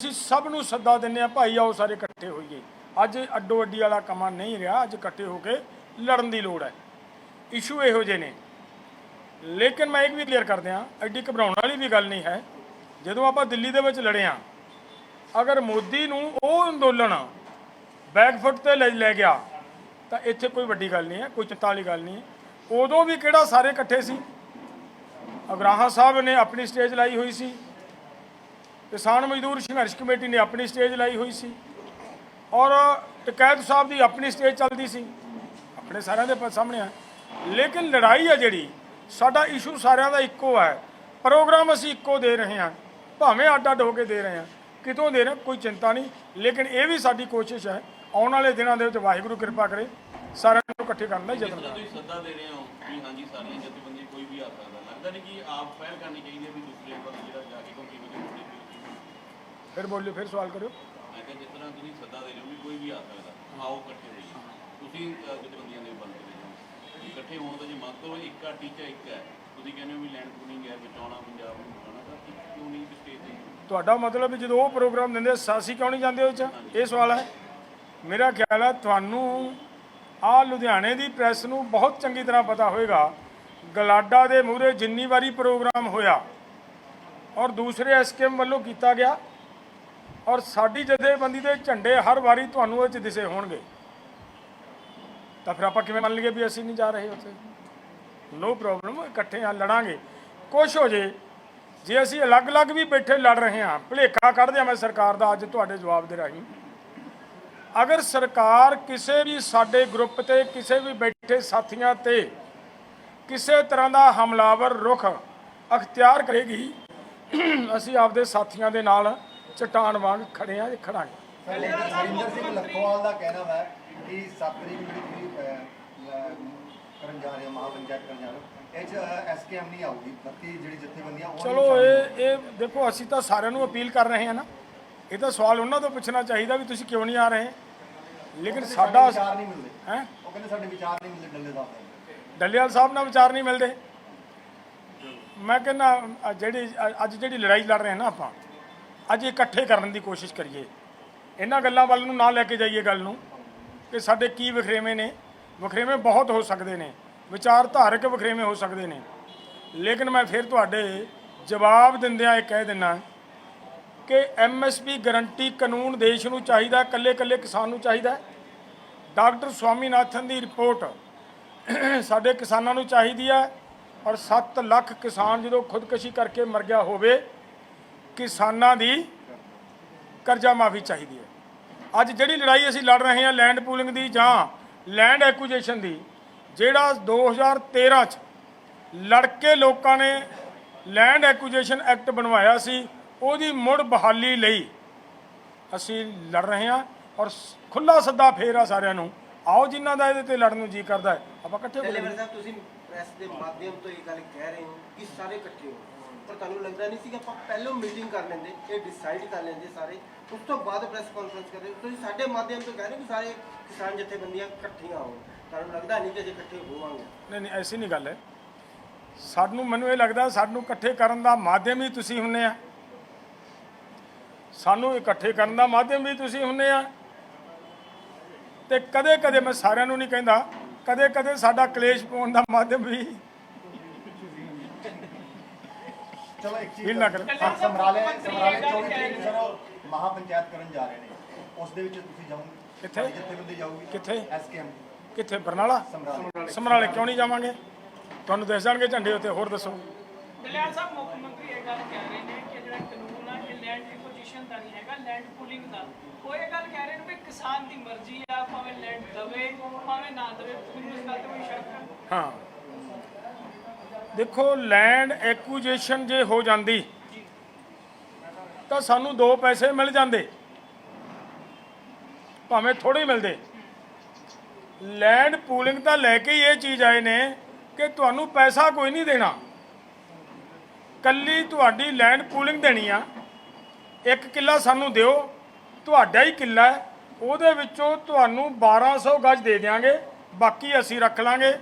ਅਸੀਂ ਸਭ ਨੂੰ ਸੱਦਾ ਦਿੰਨੇ ਆ ਭਾਈ, ਆਓ ਸਾਰੇ ਇਕੱਠੇ ਹੋਈਏ। ਅੱਜ ਅੱਡੋ ਅੱਡੀ ਵਾਲਾ ਕਮਾ ਨਹੀਂ ਰਿਹਾ, ਅੱਜ ਇਕੱਠੇ ਹੋ ਕੇ ਲੜਨ ਦੀ ਲੋੜ ਹੈ। ਇਸ਼ੂ ਇਹੋ ਜਿਹੇ ਨੇ। ਲੇਕਿਨ ਮੈਂ ਇੱਕ ਵੀ ਕਲੀਅਰ ਕਰ ਦਿਆਂ, ਐਡੀ ਘਬਰਾਉਣ ਵਾਲੀ ਵੀ ਗੱਲ ਨਹੀਂ ਹੈ। ਜਦੋਂ ਆਪਾਂ ਦਿੱਲੀ ਦੇ ਵਿੱਚ ਲੜੇ ਆ ਅਗਰ ਮੋਦੀ ਨੂੰ ਉਹ ਅੰਦੋਲਨ ਬੈਕਫੁੱਟ ਤੇ ਲੈ ਲੈ ਗਿਆ, ਤਾਂ ਇੱਥੇ ਕੋਈ ਵੱਡੀ ਗੱਲ ਨਹੀਂ ਹੈ, ਕੋਈ ਚਿੰਤਾ ਵਾਲੀ ਗੱਲ ਨਹੀਂ ਉਦੋਂ ਵੀ ਕਿਹੜਾ ਸਾਰੇ ਇਕੱਠੇ ਸੀ? ਅਗਰਾਹਾਂ ਸਾਹਿਬ ਨੇ ਆਪਣੀ ਸਟੇਜ ਲਾਈ ਹੋਈ ਸੀ। ਕਿਸਾਨ ਮਜ਼ਦੂਰ ਸੰਘਰਸ਼ ਕਮੇਟੀ ਨੇ ਆਪਣੀ ਸਟੇਜ ਲਾਈ ਹੋਈ ਸੀ। ਔਰ ਟਕੈਤ ਸਾਹਿਬ ਦੀ ਆਪਣੀ ਸਟੇਜ ਚੱਲਦੀ ਸੀ। ਆਪਣੇ ਸਾਰਿਆਂ ਦੇ ਸਾਹਮਣੇ ਆ। ਲੇਕਿਨ ਲੜਾਈ ਆ ਜਿਹੜੀ, ਸਾਡਾ ਇਸ਼ੂ ਸਾਰਿਆਂ ਦਾ ਇੱਕੋ ਹੈ ਪ੍ਰੋਗਰਾਮ ਅਸੀਂ ਇੱਕੋ ਦੇ ਰਹੇ ਹਾਂ। ਭਾਵੇਂ ਅੱਡ ਅੱਡ ਹੋ ਕੇ ਦੇ ਰਹੇ ਹਾਂ। ਕਿਤੋਂ ਦੇ ਰਹੇ ਕੋਈ ਚਿੰਤਾ ਨਹੀਂ। ਲੇਕਿਨ ਇਹ ਵੀ ਸਾਡੀ ਕੋਸ਼ਿਸ਼ ਹੈ, ਆਉਣ ਵਾਲੇ ਦਿਨਾਂ ਦੇ ਵਿੱਚ ਵਾਹਿਗੁਰੂ ਕਿਰਪਾ ਕਰੇ। ਸਾਰਿਆਂ ਨੂੰ ਇਕੱਠੇ ਕਰਨ ਦਾ ਯਤਨ ਕਰਾਂਗੇ। ਤੁਸੀਂ ਸੱਦਾ ਦੇ ਰਹੇ ਹੋ ਕਿ ਹਾਂਜੀ, ਸਾਰੀਆਂ ਜਥੇਬੰਦੀਆਂ ਕੋਈ ਵੀ ਆ ਸਕਦਾ, ਲੱਗਦਾ ਨਹੀਂ ਕਿ ਆਪ ਪਹਿਲ ਕਰਨੀ ਚਾਹੀਦੀ ਹੈ ਵੀ ਦੂਸਰੇ ਕੋਲ ਜਿਹੜਾ ਜਾ ਕੇ ਕਿਉਂਕਿ ਵੀ ਫਿਰ ਬੋਲਿਓ ਫਿਰ ਸਵਾਲ ਕਰਿਓ। ਮੈਂ ਕਿਹਾ ਜਿਸ ਤਰ੍ਹਾਂ ਤੁਸੀਂ ਸੱਦਾ ਦੇ ਰਹੇ ਹੋ ਵੀ ਕੋਈ ਵੀ ਆ ਸਕਦਾ ਆਓ ਇਕੱਠੇ ਹੋਈਏ। ਤੁਸੀਂ ਅਹ, ਜਥੇਬੰਦੀਆਂ ਦੇ ਦੇ ਹੋ ਇਕੱਠੇ ਹੋਣ ਦਾ ਜੇ ਮੰਤਵ ਇੱਕ ਆ ਟੀਚਾ ਇੱਕ ਹੈ ਤੁਸੀਂ ਕਹਿੰਦੇ ਹੋ ਵੀ ਲੈਂਡ ਪੂਲਿੰਗ ਹੈ ਬਚਾਉਣਾ ਪੰਜਾਬ ਨੂੰ ਬਚਾਉਣਾ ਤਾਂ ਕਿ- ਕਿਉਂ ਨਹੀਂ ਸਟੇਜ ਤੇ ਤੁਹਾਡਾ ਮਤਲਬ ਵੀ ਜਦੋਂ ਉਹ ਪ੍ਰੋਗਰਾਮ ਦਿੰਦੇ ਸਾਸੀ ਕਿਉਂ ਨਹੀਂ ਜਾਂਦੇ ਉਹ ਚ? ਇਹ ਸਵਾਲ ਹੈ। ਮੇਰਾ ਖਿਆਲ ਹੈ ਤੁਹਾਨੂੰ ਆ ਲੁਧਿਆਣੇ ਦੀ ਪ੍ਰੈਸ ਨੂੰ ਬਹੁਤ ਚੰਗੀ ਤਰ੍ਹਾਂ ਪਤਾ ਹੋਵੇਗਾ ਗਲਾਡਾ ਦੇ ਮੂਹਰੇ ਜਿੰਨੀ ਵਾਰੀ ਪ੍ਰੋਗਰਾਮ ਹੋਇਆ ਔਰ ਦੂਸਰੇ ਐਸਕੇਐਮ ਵੱਲੋਂ ਕੀਤਾ ਗਿਆ ਔਰ ਸਾਡੀ ਜਥੇਬੰਦੀ ਦੇ ਝੰਡੇ ਹਰ ਵਾਰੀ ਤੁਹਾਨੂੰ ਉਹ ਚ ਦਿਸੇ ਹੋਣਗੇ। ਤਾਂ ਫਿਰ ਆਪਾਂ ਕਿਵੇਂ ਮੰਨ ਲਈਏ ਵੀ ਅਸੀਂ ਨਹੀਂ ਜਾ ਰਹੇ ਉੱਥੇ? ਨੋ ਪ੍ਰੋਬਲਮ ਇਕੱਠੇ ਆ ਲੜਾਂਗੇ। ਕੁਛ ਹੋ ਜੇ। ਜੇ ਅਸੀਂ ਅਲੱਗ-ਅਲੱਗ ਵੀ ਬੈਠੇ ਲੜ ਰਹੇ ਹਾਂ, ਭੁਲੇਖਾ ਕੱਢਦੇ ਹਾਂ ਮੈਂ ਸਰਕਾਰ ਦਾ ਅੱਜ ਤੁਹਾਡੇ ਜਵਾਬ ਦੇ ਰਾਹੀਂ। ਅਗਰ ਸਰਕਾਰ ਕਿਸੇ ਵੀ ਸਾਡੇ ਗਰੁੱਪ ਤੇ, ਕਿਸੇ ਵੀ ਬੈਠੇ ਸਾਥੀਆਂ ਤੇ ਕਿਸੇ ਤਰ੍ਹਾਂ ਦਾ ਹਮਲਾਵਰ ਰੁਖ ਅਖਤਿਆਰ ਕਰੇਗੀ, ਅਸੀਂ ਆਪਦੇ ਸਾਥੀਆਂ ਦੇ ਨਾਲ ਚਟਾਨ ਵਾਂਗ ਖੜੇ ਆ ਖੜਾਂਗੇ। ਹਰਿੰਦਰ ਸਿੰਘ ਲੱਖੋਵਾਲ ਦਾ ਕਹਿਣਾ ਹੈ ਕਿ 7 ਤਰੀਕ ਨੂੰ ਜਿਹੜੀ ਤੁਸੀਂ ਅਹ, ਲ- ਕਰਨ ਜਾ ਰਹੇ ਹੋ ਮਹਾਪੰਚਾਇਤ ਕਰਨ ਜਾ ਰਹੇ ਹੋ ਇਹ ਚ ਐਸਕੇਐਮ ਨਹੀਂ ਆਊਗੀ। ਬਾਕੀ ਜਿਹੜੀ ਜਥੇਬੰਦੀਆਂ ਉਹ ਨਹੀਂ ਚਲੋ ਇਹ ਇਹ ਦੇਖੋ ਅਸੀਂ ਤਾਂ ਸਾਰਿਆਂ ਨੂੰ ਅਪੀਲ ਕਰ ਰਹੇ ਹਾਂ ਨਾ। ਇਹ ਤਾਂ ਸਵਾਲ ਉਹਨਾਂ ਤੋਂ ਪੁੱਛਣਾ ਚਾਹੀਦਾ ਵੀ ਤੁਸੀਂ ਕਿਉਂ ਨਹੀਂ ਆ ਰਹੇ? ਲੇਕਿਨ ਸਾਡੇ ਸਾਡਾ ਵਿਚਾਰ ਨਹੀਂ ਮਿਲਦੇ। ਹੈ? ਉਹ ਕਹਿੰਦੇ ਸਾਡੇ ਵਿਚਾਰ ਨਹੀਂ ਮਿਲਦੇ ਡੱਲੇ ਸਾਹਿਬ ਦੇ। ਡੱਲੇਵਾਲ ਸਾਹਿਬ ਨਾਲ ਵਿਚਾਰ ਨਹੀਂ ਮਿਲਦੇ। ਮੈਂ ਕਹਿੰਦਾ ਜਿਹੜੀ ਅ- ਅੱਜ ਜਿਹੜੀ ਲੜਾਈ ਲੜ ਰਹੇ ਹਾਂ ਨਾ ਆਪਾਂ ਅੱਜ ਇਕੱਠੇ ਕਰਨ ਦੀ ਕੋਸ਼ਿਸ਼ ਕਰੀਏ। ਇਹਨਾਂ ਗੱਲਾਂ ਵੱਲ ਨੂੰ ਨਾ ਲੈ ਕੇ ਜਾਈਏ ਗੱਲ ਨੂੰ, ਕਿ ਸਾਡੇ ਕੀ ਵਖਰੇਵੇਂ ਨੇ। ਵਖਰੇਵੇਂ ਬਹੁਤ ਹੋ ਸਕਦੇ ਨੇ। ਵਿਚਾਰਧਾਰਕ ਵਖਰੇਵੇਂ ਹੋ ਸਕਦੇ ਨੇ। ਲੇਕਿਨ ਮੈਂ ਫਿਰ ਤੁਹਾਡੇ ਜਵਾਬ ਦਿੰਦਿਆਂ ਇਹ ਕਹਿ ਦਿੰਨਾ ਕਿ ਐਮਐਸਪੀ ਗਰੰਟੀ ਕਾਨੂੰਨ ਦੇਸ਼ ਨੂੰ ਚਾਹੀਦਾ ਕੱਲੇ ਕੱਲੇ ਕਿਸਾਨ ਨੂੰ ਚਾਹੀਦਾ। ਡਾਕਟਰ ਸਵਾਮੀਨਾਥਨ ਦੀ ਰਿਪੋਰਟ ਸਾਡੇ ਕਿਸਾਨਾਂ ਨੂੰ ਚਾਹੀਦੀ ਹੈ ਔਰ 7 ਲੱਖ ਕਿਸਾਨ ਜਦੋਂ ਖੁਦਕਸ਼ੀ ਕਰਕੇ ਮਰ ਗਿਆ ਹੋਵੇ ਕਿਸਾਨਾਂ ਦੀ ਕਰਜ਼ਾ ਮਾਫੀ ਚਾਹੀਦੀ ਹੈ। ਅੱਜ ਜਿਹੜੀ ਲੜਾਈ ਅਸੀਂ ਲੜ ਰਹੇ ਹਾਂ ਲੈਂਡ ਪੂਲਿੰਗ ਦੀ ਜਾਂ ਲੈਂਡ ਐਕੁਜੀਸ਼ਨ ਦੀ ਜਿਹੜਾ 2013 ਚ ਲੜ ਕੇ ਲੋਕਾਂ ਨੇ ਲੈਂਡ ਐਕੁਜੀਸ਼ਨ ਐਕਟ ਬਣਵਾਇਆ ਸੀ ਉਹਦੀ ਮੁੜ ਬਹਾਲੀ ਲਈ ਅਸੀਂ ਲੜ ਰਹੇ ਹਾਂ ਔਰ ਖੁੱਲਾ ਸੱਦਾ ਫੇਰ ਆ ਸਾਰਿਆਂ ਨੂੰ ਆਓ ਜਿਨ੍ਹਾਂ ਦਾ ਇਹਦੇ ਤੇ ਲੜਨ ਨੂੰ ਜੀ ਕਰਦਾ ਹੈ ਆਪਾਂ ਇਕੱਠੇ ਹੋ ਸਾਹਿਬ ਤੁਸੀਂ ਪ੍ਰੈਸ ਦੇ ਮਾਧਿਅਮ ਤੋਂ ਇਹ ਗੱਲ ਕਹਿ ਰਹੇ ਹੋ ਕਿ ਸਾਰੇ ਇਕੱਠੇ ਹੋ ਪਰ ਤੁਹਾਨੂੰ ਲੱਗਦਾ ਨਹੀਂ ਸੀ ਆਪਾਂ ਪਹਿਲਾਂ ਮੀਟਿੰਗ ਕਰ ਲੈਂਦੇ, ਇਹ ਡਿਸਾਈਡ ਕਰ ਲੈਂਦੇ ਸਾਰੇ। ਉਸ ਤੋਂ ਬਾਅਦ ਪ੍ਰੈਸ ਕਾਨਫਰੰਸ ਕਰਦੇ। ਤੁਸੀਂ ਸਾਡੇ ਮਾਧਿਅਮ ਤੋਂ ਕਹਿ ਰਹੇ ਕਿ ਸਾਰੇ ਕਿਸਾਨ ਜਥੇਬੰਦੀਆਂ ਇਕੱਠੀਆਂ ਹੋਣ। ਤੁਹਾਨੂੰ ਲੱਗਦਾ ਨਹੀਂ ਕਿ ਅਸੀਂ ਇਕੱਠੇ ਹੋਵਾਂਗੇ? ਨਹੀਂ ਨਹੀਂ, ਐਸੀ ਨਹੀਂ ਗੱਲ ਹੈ। ਸਾਨੂੰ, ਮੈਨੂੰ ਇਹ ਲੱਗਦਾ ਸਾਨੂੰ ਇਕੱਠੇ ਕਰਨ ਦਾ ਮਾਧਿਅਮ ਹੀ ਤੁਸੀਂ ਹੁੰਨੇ ਆ। ਸਾਨੂੰ ਇਕੱਠੇ ਕਰਨ ਦਾ ਮਾਧਿਅਮ ਵੀ ਤੁਸੀਂ ਹੁੰਨੇ ਆ। ਤੇ ਕਦੇ ਕਦੇ ਮੈਂ ਸਾਰਿਆਂ ਨੂੰ ਨਹੀਂ ਕਹਿੰਦਾ ਕਦੇ ਕਦੇ ਸਾਡਾ ਕਲੇਸ਼ ਪਾਉਣ ਦਾ ਮਾਧਿਅਮ ਵੀ ਚਲੋ ਇੱਕ ਚੀਜ਼ ਸਮਰਾਲੇ ਸਮਰਾਲੇ 24 ਤਰੀਕ ਨੂੰ ਸਰ ਮਹਾਪੰਚਾਇਤ ਕਰਨ ਜਾ ਰਹੇ ਨੇ। ਉਸ ਦੇ ਵਿੱਚ ਤੁਸੀਂ ਜਾਓਗੇ। ਕਿੱਥੇ? ਜਥੇਬੰਦੀ ਜਾਊਗੀ ਕਿੱਥੇ? ਐਸਕੇਐਮ ਕਿੱਥੇ? ਬਰਨਾਲਾ? ਸਮਰਾਲੇ ਸਮਰਾਲੇ ਕਿਉਂ ਨਹੀਂ ਜਾਵਾਂਗੇ? ਤੁਹਾਨੂੰ ਦਿਸ ਜਾਣਗੇ ਝੰਡੇ ਉੱਤੇ ਹੋਰ ਦੱਸੋ। ਦਲਿਆਲ ਸਾਹਿਬ ਮੁੱਖ ਮੰਤਰੀ ਇਹ ਗੱਲ ਕਹਿ ਰਹੇ ਨੇ ਕਿ ਜਿਹੜਾ ਕਾਨੂੰਨ ਆ ਇਹ ਲੈਂਡ ਐਕੁਜੀਸ਼ਨ ਦਾ ਨਹੀਂ ਹੈਗਾ ਲੈਂਡ ਪੂਲਿੰਗ ਦਾ। ਉਹ ਇਹ ਗੱਲ ਕਹਿ ਰਹੇ ਨੇ ਵੀ ਕਿਸਾਨ ਦੀ ਮਰਜ਼ੀ ਆ ਭਾਵੇਂ ਲੈਂਡ ਦਵੇ ਭਾਵੇਂ ਨਾ ਦਵੇ ਤੁਹਾਨੂੰ ਇਸ ਗੱਲ ਤੇ ਕੋਈ ਸ਼ੱਕ ਹਾਂ। ਦੇਖੋ ਲੈਂਡ ਐਕੁਜੀਸ਼ਨ ਜੇ ਹੋ ਜਾਂਦੀ, ਤਾਂ ਸਾਨੂੰ ਦੋ ਪੈਸੇ ਮਿਲ ਜਾਂਦੇ। ਭਾਵੇਂ ਥੋੜੇ ਮਿਲਦੇ। ਲੈਂਡ ਪੂਲਿੰਗ ਤਾਂ ਲੈ ਕੇ ਹੀ ਇਹ ਚੀਜ਼ ਆਏ ਨੇ ਕਿ ਤੁਹਾਨੂੰ ਪੈਸਾ ਕੋਈ ਨਹੀਂ ਦੇਣਾ। ਕੱਲੀ ਤੁਹਾਡੀ ਲੈਂਡ ਪੂਲਿੰਗ ਦੇਣੀ ਆ। ਇੱਕ ਕਿੱਲਾ ਸਾਨੂੰ ਦਿਓ, ਤੁਹਾਡਾ ਹੀ ਕਿੱਲਾ ਹੈ। ਉਹਦੇ ਵਿੱਚੋਂ ਤੁਹਾਨੂੰ 1200 ਗਜ ਦੇ ਦਿਆਂਗੇ। ਬਾਕੀ ਅਸੀਂ ਰੱਖ ਲਾਂਗੇ।